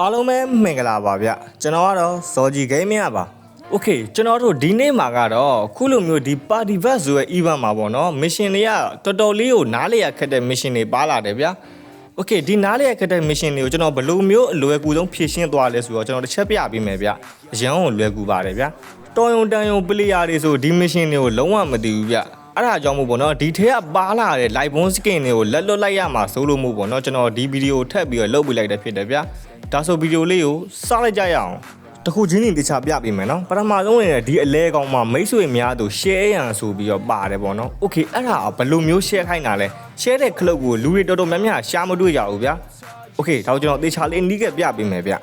အားလုံးပဲမင်္ဂလာပါဗျကျွန်တော်ကတော့ဇော်ဂျီဂိမ်းမရပါโอเคကျွန်တော်တို့ဒီနေ့မှာကတော့ခုလိုမျိုးဒီ party bus ဆိုတဲ့ event မှာပေါ့နော် mission တွေကတော်တော်လေးကိုနားလေရခက်တဲ့ mission တွေပါလာတယ်ဗျโอเคဒီနားလေရခက်တဲ့ mission တွေကိုကျွန်တော်ဘယ်လိုမျိုးအလွယ်ကူဆုံးဖြည့်ရှင်းသွားလဲဆိုတော့ကျွန်တော်တစ်ချက်ပြပေးမယ်ဗျအရန်ကိုလွယ်ကူပါတယ်ဗျတော်ယုံတန်ယုံ player တွေဆိုဒီ mission တွေကိုလုံးဝမသိဘူးဗျ အဲ့ဒါကြောင့်မို့ပေါ့နော်ဒီထဲကပါလာတဲ့ live bone skin တွေကိုလက်လွတ်လိုက်ရမှာစိုးလို့မို့ပေါ့နော်ကျွန်တော်ဒီဗီဒီယိုထပ်ပြီးတော့လုပ်ပြလိုက်တဲ့ဖြစ်တယ်ဗျဒါဆိုဗီဒီယိုလေးကိုစလိုက်ကြရအောင်တခုချင်းနေတခြားပြပေးမယ်နော်ပထမဆုံးနေဒီအလဲကောင်မှာမိတ်ဆွေများတို့ share ရန်ဆိုပြီးတော့ပါတယ်ပေါ့နော် okay အဲ့ဒါဘယ်လိုမျိုး share ခိုင်းတာလဲ share တဲ့ club ကိုလူတွေတော်တော်များများရှားမတွေ့ကြဘူးဗျာ okay ဒါကျွန်တော်တေချာလေးနီးကပြပေးမယ်ဗျ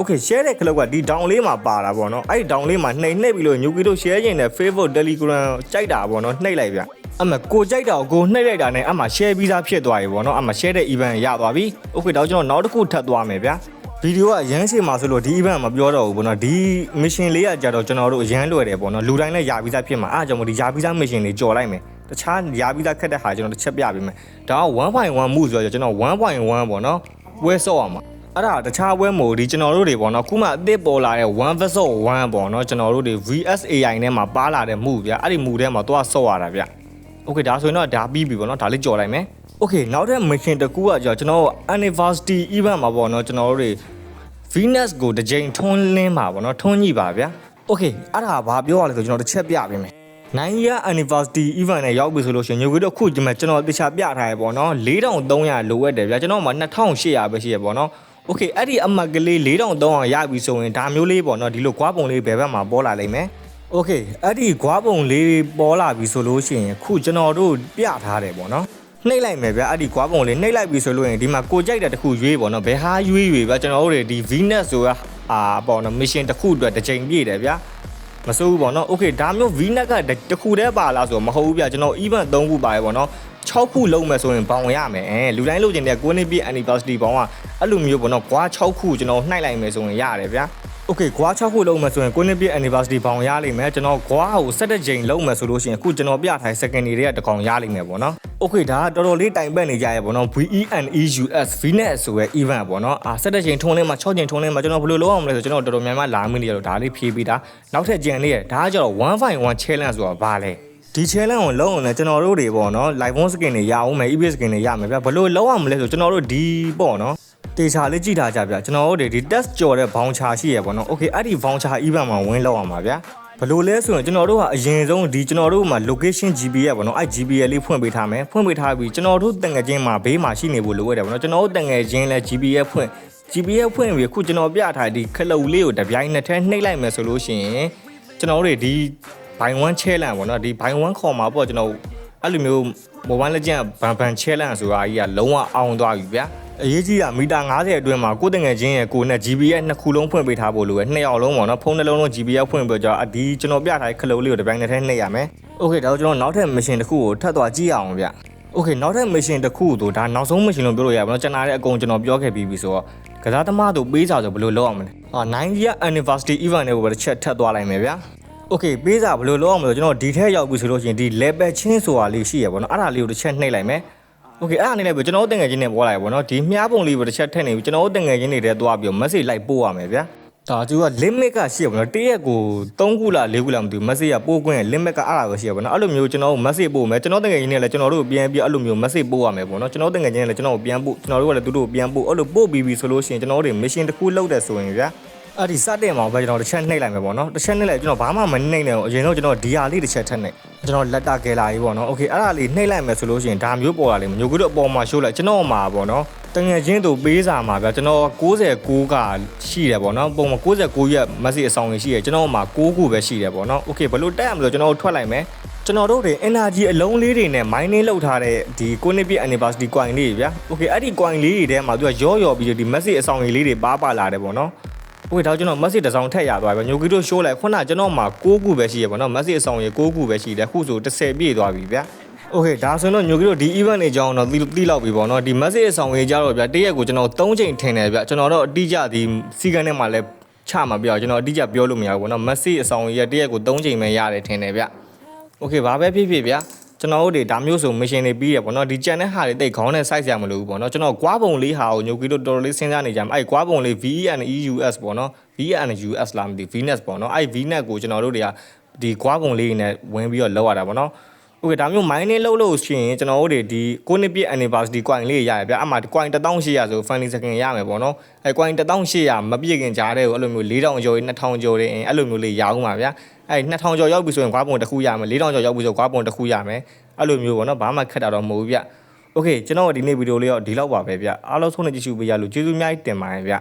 Okay share တဲ့ club ကဒီ down လေးမှာပါတာပေါ့နော်အဲ့ဒီ down လေးမှာနှိမ့်နှိပ်ပြီးလို့ညူကီတို့ share ခြင်းနဲ့ Facebook Telegram ကြိုက်တာပေါ့နော်နှိပ်လိုက်ဗျအမကိုကြိုက်တာကိုနှိပ်လိုက်တာနဲ့အမ share ပြီးသားဖြစ်သွားပြီပေါ့နော်အမ share တဲ့ event ရသွားပြီ Okay တော့ကျွန်တော်နောက်တစ်ခုထပ်သွားမယ်ဗျဗီဒီယိုကအရန်ရှိမှာဆိုလို့ဒီ event မပြောတော့ဘူးပေါ့နော်ဒီ mission လေးကကြတော့ကျွန်တော်တို့အရန်လွယ်တယ်ပေါ့နော်လူတိုင်းလည်းရပြီးသားဖြစ်မှာအားကြောင့်မို့ဒီရပြီးသား mission တွေကြော်လိုက်မယ်တခြားရပြီးသားခက်တဲ့ဟာကျွန်တော်တစ်ချက်ပြပေးမယ်ဒါက1.1မှုဆိုတော့ကျွန်တော်1.1ပေါ့နော်ပွဲဆော့ရမှာ အဲ့ဒါတခြားပွဲမို့ဒီကျွန်တော်တို့တွေပေါ့နော်ခုမှအသစ်ပေါ်လာတဲ့1 vs 1ပေါ့နော်ကျွန်တော်တို့တွေ VSAI နဲ့မှာပါလာတဲ့မှုဗျအဲ့ဒီမှုထဲမှာသွားဆော့ရတာဗျโอเคဒါဆိုရင်တော့ဒါပြီးပြီပေါ့နော်ဒါလေးကြော်လိုက်မယ်โอเคနောက်တဲ့ mission တစ်ခုကကြောကျွန်တော်တို့ anniversary event မှာပေါ့နော်ကျွန်တော်တို့တွေ Venus ကိုတစ်ကြိမ်ထွန်းလင်းပါပေါ့နော်ထွန်းညိပါဗျโอเคအဲ့ဒါဘာပြောရလဲဆိုကျွန်တော်တစ်ချက်ပြပေးမယ်နိုင်ရ anniversary event နဲ့ရောက်ပြီဆိုလို့ရှိရင်ညိုကြီးတို့ခုဒီမှာကျွန်တော်တခြားပြထားရပေါ့နော်4300လိုအပ်တယ်ဗျာကျွန်တော်မှ2800ပဲရှိရပေါ့နော် โอเคအဲ့ဒီအမှတ်ကလေး4300ရပြီဆိုရင်ဒါမျိုးလေးပေါ့နော်ဒီလိုကွာပုံလေးဘယ်ဘက်မှာပေါ်လာလိမ့်မယ်โอเคအဲ့ဒီကွာပုံလေးပေါ်လာပြီဆိုလို့ရှိရင်ခုကျွန်တော်တို့ပြထားတယ်ပေါ့နော်နှိပ်လိုက်မယ်ဗျအဲ့ဒီကွာပုံလေးနှိပ်လိုက်ပြီဆိုလို့ရင်ဒီမှာကိုကြိုက်တဲ့တစ်ခုရွေးပေါ့နော်ဘယ်ဟာရွေးရွေးဗျကျွန်တော်တို့တွေဒီ Venus ဆိုတာအာပေါ့နော် mission တစ်ခုအတွက်တစ်ချိန်ပြည့်တယ်ဗျ မစိုးဘူးပေါ့နော်။ Okay ဒါမျိုး V-neck ကတစ်ခုတည်းပါလားဆိုတော့မဟုတ်ဘူးဗျကျွန်တော် event 3ခုပါတယ်ပေါ့နော်။6ခုလုံးမယ်ဆိုရင်ဘောင်ရမယ်အဲလူတိုင်းလိုချင်တဲ့9နှစ်ပြည့် anniversary ဘောင်ကအဲ့လိုမျိုးပေါ့နော်ကွာ6ခုကျွန်တော်နှိုက်လိုက်မယ်ဆိုရင်ရတယ်ဗျာ Okay ကွာ6ခုလုံးမယ်ဆိုရင်9နှစ်ပြည့် anniversary ဘောင်ရလိမ့်မယ်ကျွန်တော်ကွာကို17ချိန်လုံးမယ်ဆိုလို့ရှိရင်အခုကျွန်တော်ပြထားတဲ့ second တွေကတကောင်ရလိမ့်မယ်ပေါ့နော် โอเคဒါကတော်တော်လေးတိုင်ပတ်နေကြရပေါ့နော် VENEUS VNet ဆိုရဲ event ပေါ့နော်အာ17ချိန်ထုံးလင်းမှာ6ချိန်ထုံးလင်းမှာကျွန်တော်ဘယ်လိုလုပ်အောင်မလဲဆိုကျွန်တော်တော်တော်များများလာမင်းတွေရတော့ဒါလေးဖြေးပြီးတာနောက်ထပ်ကြံလေးရဒါကကျတော့1.1 challenge ဆိုတာဘာလဲ ဒီ challenge ကိုလုံးအောင်လဲကျွန်တော်တို့တွေပေါ့နော် live on skin တွေရအောင်မယ် EBS skin တွေရမယ်ဗျဘယ်လိုလုံးအောင်မလဲဆိုကျွန်တော်တို့ဒီပေါ့နော်တေချာလေးကြည့်ထားကြဗျကျွန်တော်တို့တွေဒီ test ကြော်တဲ့ voucher ရှိရပေါ့နော် okay အဲ့ဒီ voucher event မှာဝင်လောက်အောင်ပါဗျ ဘယ်လိုလဲဆိုရင်ကျွန်တော်တို့ကအရင်ဆုံးဒီကျွန်တော်တို့မှာ location GB ရပေါ့နော်အဲ့ GB ရလေးဖွင့်ပေးထားမယ်ဖွင့်ပေးထားပြီးကျွန်တော်တို့တန်ငယ်ချင်းမှာဘေးမှာရှိနေဖို့လိုရတယ်ပေါ့နော်ကျွန်တော်တို့တန်ငယ်ချင်းလဲ GB ရဖွင့် GB ရဖွင့်ပြီးအခုကျွန်တော်ပြထားဒီခလုတ်လေးကိုတပြိုင်နှစ်ထဲနှိပ်လိုက်မယ်ဆိုလို့ရှိရင်ကျွန်တော်တို့တွေဒီဘိုင်1 challenge ပေါ့နော်ဒီဘိုင်1ခေါ်မှာပေါ့ကျွန်တော်အဲ့လိုမျိုး mobile legend ဘန်ဘန် challenge ဆိုတာကြီးကလုံးဝအောင်သွားပြီဗျာ အရေးကြီးတာမီတာ90အတွင်းမှာကိုယ်တငယ်ချင်းရဲ့ကိုနဲ့ GB ရဲ့နှစ်ခုလုံးဖွင့်ပေးထားဖို့လိုပဲနှစ်ယောက်လုံးပေါ့နော်ဖုန်းနှလုံးလုံး GB ရဲ့ဖွင့်ပေးကြတော့ဒီကျွန်တော်ပြထားတဲ့ခလုံးလေးကိုတစ်ပိုင်းတစ်ထဲနှိပ်ရမယ်။ Okay ဒါတော့ကျွန်တော်နောက်ထပ် mission တစ်ခုကိုထပ်သွားကြည့်အောင်ဗျ။ Okay နောက်ထပ် mission တစ်ခုတို့ဒါနောက်ဆုံး mission လို့ပြောလို့ရပါတော့ကျွန်တော်တဲ့အကုန်ကျွန်တော်ပြောခဲ့ပြီးပြီဆိုတော့ကစားသမားတို့ပေးစာဆိုဘယ်လိုလုပ်အောင်မလဲ။အာ9 year anniversary event တွေကိုပဲတစ်ချက်ထပ်သွားလိုက်မယ်ဗျာ။ Okay ပေးစာဘယ်လိုလုပ်အောင်မလဲကျွန်တော်ဒီထက်ရောက်ပြီဆိုလို့ရှိရင်ဒီ level ချင်းဆိုတာလေးရှိရပါတော့အဲ့ဒါလေးကိုတစ်ချက်နှိပ်လိုက်မယ် Okay အဲ့ဒါနေလိုက်ပြီကျွန်တော်တို့တင်ငယ်ချင်းတွေပေါ်လာရပါတော့ဒီမြားပုံလေးကိုတစ်ချက်ထည့်နေပြီကျွန်တော်တို့တင်ငယ်ချင်းတွေထဲသွားပြီးတော့ message လိုက်ပို့ရမယ်ဗျာဒါသူက limit ကရှိရပါတော့တရက်ကို3ခုလား4ခုလားမသိဘူး message ကပို့ခွင့် limit ကအဲ့ဒါပဲရှိရပါတော့အဲ့လိုမျိုးကျွန်တော်တို့ message ပို့မယ်ကျွန်တော်တင်ငယ်ချင်းတွေလည်းကျွန်တော်တို့ပြန်ပြီးအဲ့လိုမျိုး message ပို့ရမယ်ပေါ့နော်ကျွန်တော်တင်ငယ်ချင်းတွေလည်းကျွန်တော်တို့ပြန်ပို့ကျွန်တော်တို့ကလည်းသူတို့ပြန်ပို့အဲ့လိုပို့ပြီးပြီဆိုလို့ရှိရင်ကျွန်တော်တို့ mission တစ်ခုလုပ်တယ်ဆိုရင်ဗျာ အဲ့ဒီစတင်မှာပဲကျွန်တော်တစ်ချက်နှိပ်လိုက်မယ်ပေါ့နော်တစ်ချက်နှိပ်လိုက်ကျွန်တော်ဘာမှမနှိပ်နိုင်ဘူးအရင်တော့ကျွန်တော်ဒီဟာလေးတစ်ချက်ထက်နှိပ်ကျွန်တော်လက်တာကယ်လာကြီးပေါ့နော်โอเคအဲ့ဒါလေးနှိပ်လိုက်မယ်ဆိုလို့ရှိရင်ဒါမျိုးပေါ်လာလိမ့်မယ်ညိုကတော့အပေါ်မှာရှိုးလိုက်ကျွန်တော်မှာပေါ့နော်တငယ်ချင်းတို့ပေးစာမှာဗျကျွန်တော်69ကရှိတယ်ပေါ့နော်ပုံမှာ69ရက် message အဆောင်ကြီးရှိတယ်ကျွန်တော်မှာ6ခုပဲရှိတယ်ပေါ့နော်โอเคဘယ်လိုတက်ရမလို့ကျွန်တော်တို့ထွက်လိုက်မယ်ကျွန်တော်တို့တွေ energy အလုံးလေးတွေနဲ့ mining လုပ်ထားတဲ့ဒီကိုနှစ်ပြည့် anniversary coin လေးတွေဗျာ okay အဲ့ဒီ coin လေးတွေထဲမှာသူကရောရောပြီးတော့ဒီ message အဆောင်ကြီးလေးတွေပါပါလာတယ်ပေါ့နော် ။ ဟုတ်ဒါကျွန်တော် message တစ်စောင်ထက်ရသွားပြီ။ညိုကီတို့ show လိုက်ခုနကကျွန်တော်မှာ6ခုပဲရှိရပါတော့။ message အဆောင်ရေ6ခုပဲရှိတယ်။ခုဆို10ပြည့်သွားပြီဗျာ။ Okay ဒါဆိုတော့ညိုကီတို့ဒီ event တွေအကြောင်းတော့သိသိလောက်ပြီပေါ့နော်။ဒီ message အဆောင်ရေကြတော့ဗျာတရက်ကိုကျွန်တော်3ချိန်ထင်တယ်ဗျာ။ကျွန်တော်တော့အတိအကျဒီစီကန်းထဲမှာလည်းချမှာပြကျွန်တော်အတိအကျပြောလို့မရဘူးပေါ့နော်။ message အဆောင်ရေတရက်ကို3ချိန်ပဲရတယ်ထင်တယ်ဗျာ။ Okay ဘာပဲဖြစ်ဖြစ်ဗျာ။ ကျွန်တော်တို့တွေဒါမျိုးဆို mission တွေပြီးရပေါ့နော်ဒီကြံတဲ့ဟာတွေတိတ်ခေါင်းနဲ့ size ရမလို့ဘူးပေါ့နော်ကျွန်တော်ကွာပုံလေးဟာကိုညိုကီတို့တော်တော်လေးစဉ်းစားနေကြမှာအဲ့ကွာပုံလေး VN EUS ပေါ့နော် VN US လားမသိ VNet ပေါ့နော်အဲ့ VNet ကိုကျွန်တော်တို့တွေကဒီကွာပုံလေးနဲ့ဝင်ပြီးတော့လောက်ရတာပေါ့နော် โอเคဒါမျိုး mining လုပ်လို့ရှိရင်ကျွန်တော်တို့တွေဒီကိုနှစ်ပြည့် anniversary coin လေးရရဗျအမှ coin 1800ဆို funny second ရမယ်ပေါ့နော်အဲ coin 1800မပြည့်ခင်ကြားတဲ့ကိုအဲ့လိုမျိုး4000ကျော်2000ကျော်တွေအဲ့လိုမျိုးလေးရအောင်ပါဗျအဲ2000ကျော်ရောက်ပြီဆိုရင်ကွာပုံတစ်ခုရမယ်4000ကျော်ရောက်ပြီဆိုကွာပုံတစ်ခုရမယ်အဲ့လိုမျိုးပေါ့နော်ဘာမှခက်တာတော့မဟုတ်ဘူးဗျโอเคကျွန်တော်ဒီနေ့ဗီဒီယိုလေးတော့ဒီလောက်ပါပဲဗျအားလုံးဆုံးနေကြည့်ရှုပေးရလို့ကျေးဇူးအများကြီးတင်ပါတယ်ဗျ